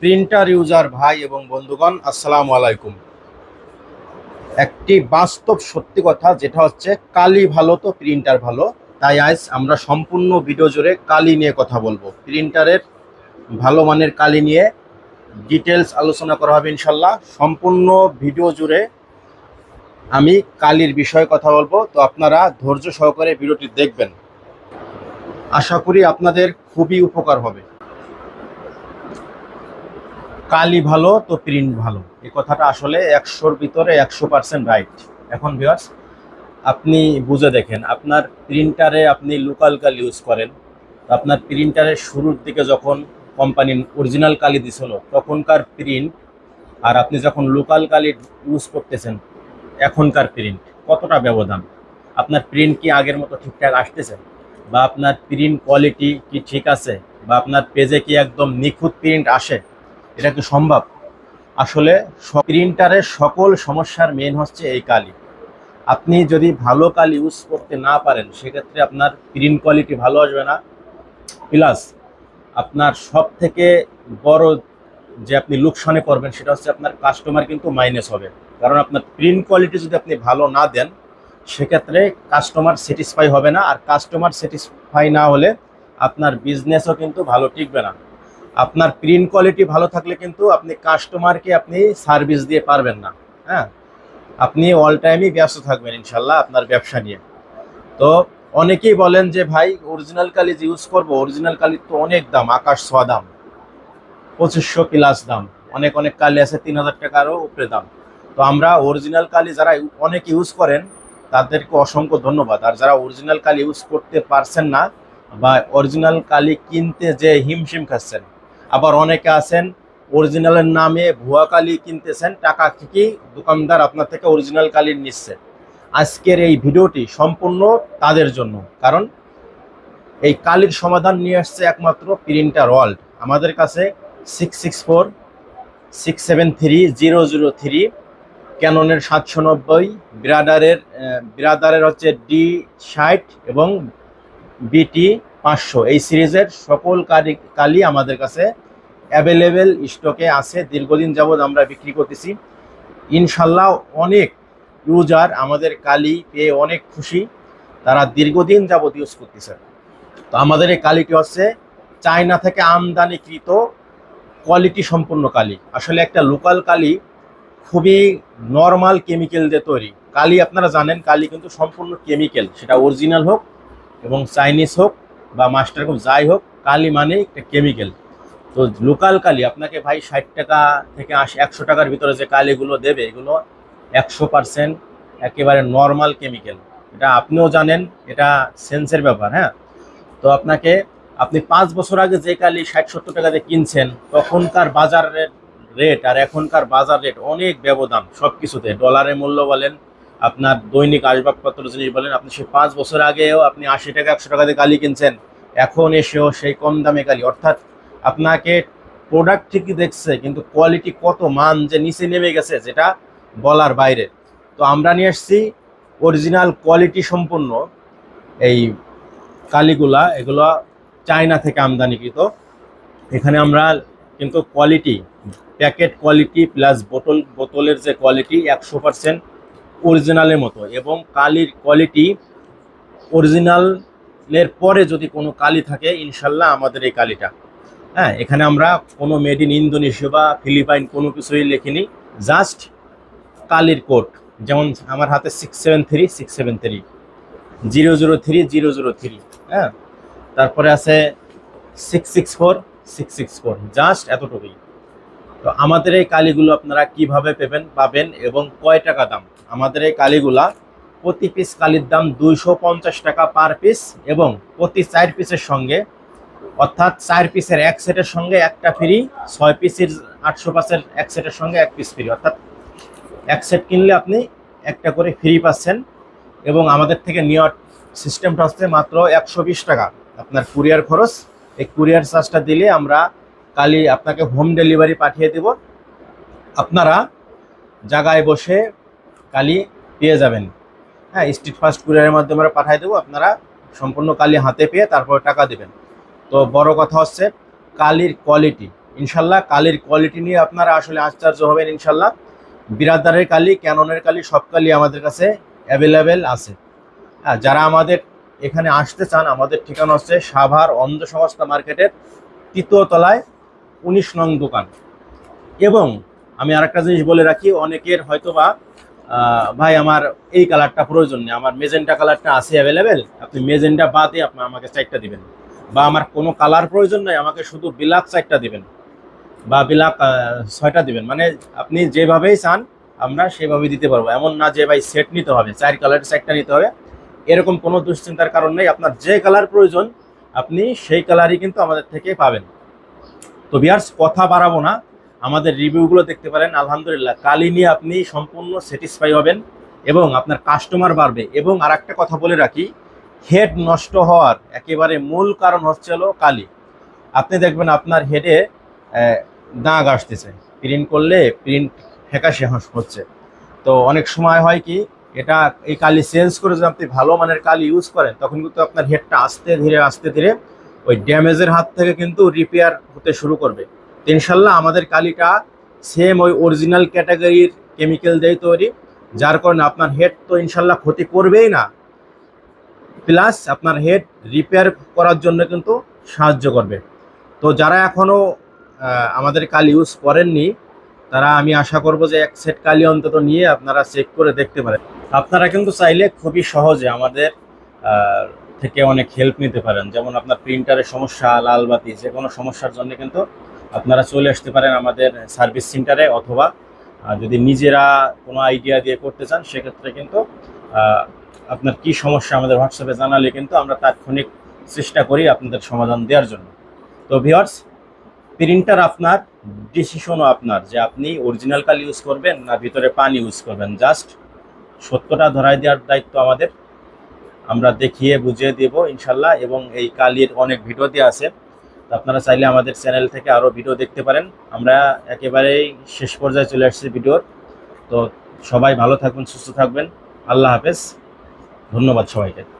Printer user ভাই এবং বন্ধুগণ, আসসালামু আলাইকুম। একটি বাস্তব সত্যি কথা, যেটা হচ্ছে কালি ভালো তো প্রিন্টার ভালো, তাই আজ আমরা সম্পূর্ণ ভিডিও জুড়ে কালি নিয়ে কথা বলব। প্রিন্টারের ভালো মানের কালি নিয়ে ডিটেলস আলোচনা করা হবে ইনশাল্লাহ সম্পূর্ণ ভিডিও জুড়ে আমি কালির বিষয়ে কথা বলব, তো আপনারা ধৈর্য সহকারে ভিডিওটি দেখবেন। আশা করি আপনাদের খুবই উপকার হবে। কালি ভালো, তো প্রিন্ট ভালো। এই কথাটা আসলে একশোর ভিতরে একশো পার্সেন্ট রাইট এখন ভিওয়ার্স আপনি বুঝে দেখেন, আপনার প্রিন্টারে আপনি লোকাল কালি ইউজ করেন, আপনার প্রিন্টারের শুরুর দিকে যখন কোম্পানি অরিজিনাল কালি দিছিল, তখনকার প্রিন্ট আর আপনি যখন লোকাল কালি ইউজ করতেছেন, এখনকার প্রিন্ট কতটা ব্যবধান? আপনার প্রিন্ট কি আগের মতো ঠিকঠাক আসতেছে? বা আপনার প্রিন্ট কোয়ালিটি কি ঠিক আছে? বা আপনার পেজে কি একদম নিখুঁত প্রিন্ট আসে? এটা কি সম্ভব? আসলে প্রিন্টারের সকল সমস্যার মেন হচ্ছে এই কালি। আপনি যদি ভালো কালি ইউজ করতে না পারেন, সেক্ষেত্রে আপনার প্রিন্ট কোয়ালিটি ভালো আসবে না। প্লাস আপনার সব থেকে বড় যে আপনি লোকসানে করবেন সেটা হচ্ছে আপনার কাস্টমার কিন্তু মাইনাস হবে। কারণ আপনার প্রিন্ট কোয়ালিটি যদি আপনি ভালো না দেন, সেক্ষেত্রে কাস্টমার স্যাটিসফাই হবে না। আর কাস্টমার স্যাটিসফাই না হলে আপনার বিজনেসও কিন্তু ভালো টিকবে না। আপনার প্রিন্ট কোয়ালিটি ভালো থাকলে কিন্তু আপনি কাস্টমারকে আপনি সার্ভিস দিয়ে পারবেন না। হ্যাঁ? আপনি অল টাইমই ব্যস্ত থাকবেন ইনশাল্লাহ আপনার ব্যবসা নিয়ে। তো অনেকেই বলেন যে, ভাই অরিজিনাল কালি যে ইউজ করব অরিজিনাল কালির তো অনেক দাম, আকাশ ছোয়া দাম। পঁচিশশো প্লাস দাম। অনেক অনেক কালি আছে, তিন হাজার টাকারও উপরে দাম। তো আমরা অরিজিনাল কালি যারা অনেক ইউজ করেন, তাদেরকে অসংখ্য ধন্যবাদ। আর যারা অরিজিনাল কালি ইউজ করতে পারছেন না, বা অরিজিনাল কালি কিনতে যে হিমশিম খাচ্ছেন আবার অনেকে আছেন অরিজিনালের নামে ভুয়া কালি কিনতেছেন, টাকা ঠিকই দোকানদার আপনার থেকে অরিজিনাল কালি নিচ্ছে। আজকের এই ভিডিওটি সম্পূর্ণ তাদের জন্য, কারণ এই কালির সমাধান নিয়ে আসছে একমাত্র প্রিন্টার ওয়ার্ল্ড। আমাদের কাছে six six four six seven three zero zero three ক্যাননের সাতশো নব্বই ব্রাদারের ব্রাদারের হচ্ছে ডি ষাট এবং বিটি পাঁচশো। এই সিরিজের সকল কালি কালি আমাদের কাছে অ্যাভেলেবেল স্টকে আছে। দীর্ঘদিন যাবৎ আমরা বিক্রি করতেছি। ইনশাল্লাহ অনেক ইউজার আমাদের কালি পেয়ে অনেক খুশি। তারা দীর্ঘদিন যাবৎ ইউজ করতেছে। তো আমাদের এই কালিটি হচ্ছে চায়না থেকে আমদানিকৃত কোয়ালিটি সম্পূর্ণ কালি। আসলে একটা লোকাল কালি খুবই নর্মাল কেমিক্যাল দিয়ে তৈরি। কালি আপনারা জানেন, কালি কিন্তু সম্পূর্ণ কেমিক্যাল সেটা অরিজিনাল হোক এবং চাইনিজ হোক বা মাস্টার হোক যাই হোক, কালি মানে একটা কেমিক্যাল তো লোকাল কালি, আপনাকে ভাই ষাট টাকা থেকে আশি, একশো টাকার ভিতরে যে কালিগুলো দেবে, এগুলো একশো পার্সেন্ট একেবারে নর্মাল কেমিক্যাল এটা আপনিও জানেন, এটা সেন্সের ব্যাপার হ্যাঁ? তো আপনাকে, আপনি পাঁচ বছর আগে যে কালি ষাট, সত্তর টাকা দিয়ে কিনছেন, তখনকার বাজারের রেট আর এখনকার বাজার রেট অনেক ব্যবধান সব কিছুতে ডলারের মূল্য বলেন আপনার দৈনিক আসবাবপত্র জিনিস বলেন, আপনি সে পাঁচ বছর আগেও আপনি আশি টাকা, একশো টাকা দিয়ে কালি কিনছেন। এখন এসেও সেই কম দামে কালি অর্থাৎ আপনাকে প্রোডাক্ট ঠিকই দেখছে, কিন্তু কোয়ালিটি কত মান যে নিচে নেমে গেছে, যেটা বলার বাইরে। তো আমরা নিয়ে এসছি অরিজিনাল কোয়ালিটি সম্পন্ন এই কালিগুলা, এগুলো চায়না থেকে আমদানিকৃত। এখানে আমরা কিন্তু কোয়ালিটি প্যাকেট কোয়ালিটি প্লাস বোতল বোতলের যে কোয়ালিটি একশো পার্সেন্ট অরিজিনালের মতো এবং কালির কোয়ালিটি অরিজিনালের পরে যদি কোনো কালি থাকে, ইনশাল্লাহ আমাদের এই কালিটা। হ্যাঁ এখানে আমরা কোনো মেড ইন ইন্দোনেশিয়া বা ফিলিপাইন কোনো কিছুই লিখিনি জাস্ট কালির কোড যেমন আমার হাতে six seven three six seven three zero zero three zero zero three হ্যাঁ তারপরে আছে six six four six six four just এতটুকুই। তো আমাদের এই কালিগুলো আপনারা কীভাবে পেবেন, পাবেন এবং কয় টাকা দাম? আমাদের এই কালিগুলা প্রতি পিস কালির দাম দুইশো পঞ্চাশ টাকা পার পিস এবং প্রতি চার পিসের সঙ্গে, অর্থাৎ চার পিসের এক সেটের সঙ্গে একটা ফ্রি ছয় পিসের আটশো পাসের এক সেটের সঙ্গে এক পিস ফ্রি অর্থাৎ এক সেট কিনলে আপনি একটা করে ফ্রি পাচ্ছেন এবং আমাদের থেকে নেওয়ার সিস্টেমটা হচ্ছে মাত্র একশো বিশ টাকা। আপনার কুরিয়ার খরচ, এই কুরিয়ার চার্জটা দিলে আমরা কালি আপনাকে হোম ডেলিভারি পাঠিয়ে দেব। আপনারা জায়গায় বসে কালি পেয়ে যাবেন। হ্যাঁ স্ট্রিট ফাস্ট কুরিয়ারের মাধ্যমে আমরা পাঠিয়ে দেবো, আপনারা সম্পূর্ণ কালি হাতে পেয়ে তারপর টাকা দেবেন। তো বড় কথা হচ্ছে, কালির কোয়ালিটি ইনশাল্লাহ কালির কোয়ালিটি নিয়ে আপনারা আসলে আশ্চর্য হবেন, ইনশাল্লাহ। বিরাদারের কালি, ক্যাননের কালি, সব কালি আমাদের কাছে অ্যাভেলেবেল আছে। হ্যাঁ যারা আমাদের এখানে আসতে চান, আমাদের ঠিকানা হচ্ছে সাভার অন্ধ সংস্থা মার্কেটের তৃতীয় তলায় উনিশ নং দোকান। এবং আমি আরেকটা জিনিস বলে রাখি, অনেকের হয়তোবা ভাই, আমার এই কালারটা প্রয়োজন নেই। আমার মেজেন্টা কালারটা আছে অ্যাভেলেবেল আপনি মেজেন্টা বাদে আপনি আমাকে চারটা দিবেন। বা আমার কোনো কালার প্রয়োজন নাই, আমাকে শুধু বিলাক চারটা দিবেন। বা বিলাক ছয়টা দিবেন। মানে আপনি যেভাবেই চান, আমরা সেভাবেই দিতে পারব। এমন না যে ভাই সেট নিতে হবে, চার কালারের চারটা নিতে হবে। এরকম কোনো দুশ্চিন্তার কারণ নেই। আপনার যে কালার প্রয়োজন, আপনি সেই কালারই কিন্তু আমাদের থেকে পাবেন। তো বিয়ার্স কথা বাড়াবো না। আমাদের রিভিউগুলো দেখতে পারেন, আলহামদুলিল্লাহ। কালি নিয়ে আপনি সম্পূর্ণ স্যাটিসফাই হবেন এবং আপনার কাস্টমার বাড়বে। এবং আর একটা কথা বলে রাখি হেড নষ্ট হওয়ার একেবারে মূল কারণ হচ্ছে হলো কালি। আপনি দেখবেন আপনার হেডে দাগ আসতেছে। প্রিন্ট করলে প্রিন্ট ফ্যাকাশে হচ্ছে। তো অনেক সময় হয় কি, এটা এই কালি চেঞ্জ করে যদি আপনি ভালো মানের কালি ইউজ করেন, তখন কিন্তু আপনার হেডটা আস্তে ধীরে আস্তে ধীরে ওই ড্যামেজের হাত থেকে কিন্তু রিপেয়ার হতে শুরু করবে। ইনশাল্লাহ আমাদের কালিটা সেম ওই অরিজিনাল ক্যাটাগরির কেমিক্যাল দিয়ে তৈরি, যার কারণে আপনার হেড তো ইনশাল্লাহ ক্ষতি করবেই না। প্লাস আপনার হেড রিপেয়ার করার জন্য কিন্তু সাহায্য করবে। তো যারা এখনও আমাদের কালি ইউজ করেননি, তারা আমি আশা করব যে এক সেট কালি অন্তত নিয়ে আপনারা চেক করে দেখতে পারেন। আপনারা কিন্তু চাইলে খুবই সহজে আমাদের থেকে অনেক হেল্প নিতে পারেন। যেমন আপনার প্রিন্টারের সমস্যা, লাল বাতি যে কোনো সমস্যার জন্য কিন্তু আপনারা চলে আসতে পারেন আমাদের সার্ভিস সেন্টারে অথবা যদি নিজেরা কোনো আইডিয়া দিয়ে করতে চান, সেক্ষেত্রে কিন্তু আপনার কি সমস্যা আমাদের হোয়াটসঅ্যাপে জানালে কিন্তু আমরা তাৎক্ষণিক চেষ্টা করি আপনাদের সমাধান দেওয়ার জন্য। তো ভিওয়ার্স প্রিন্টার আপনার ডিসিশনও আপনার যে আপনি অরিজিনাল কাল ইউজ করবেন না ভিতরে পানি ইউজ করবেন। জাস্ট সত্যটা ধরাই দেওয়ার দায়িত্ব আমাদের। আমরা দেখিয়ে বুঝিয়ে দেব, ইনশাল্লাহ, এবং এই কালির অনেক ভিডিও দিয়ে আছে। আপনারা চাইলে আমাদের চ্যানেল থেকে আরও ভিডিও দেখতে পারেন। আমরা একেবারেই শেষ পর্যায়ে চলে আসছি ভিডিওর। তো সবাই ভালো থাকবেন, সুস্থ থাকবেন। আল্লাহ হাফেজ। ধন্যবাদ সবাইকে।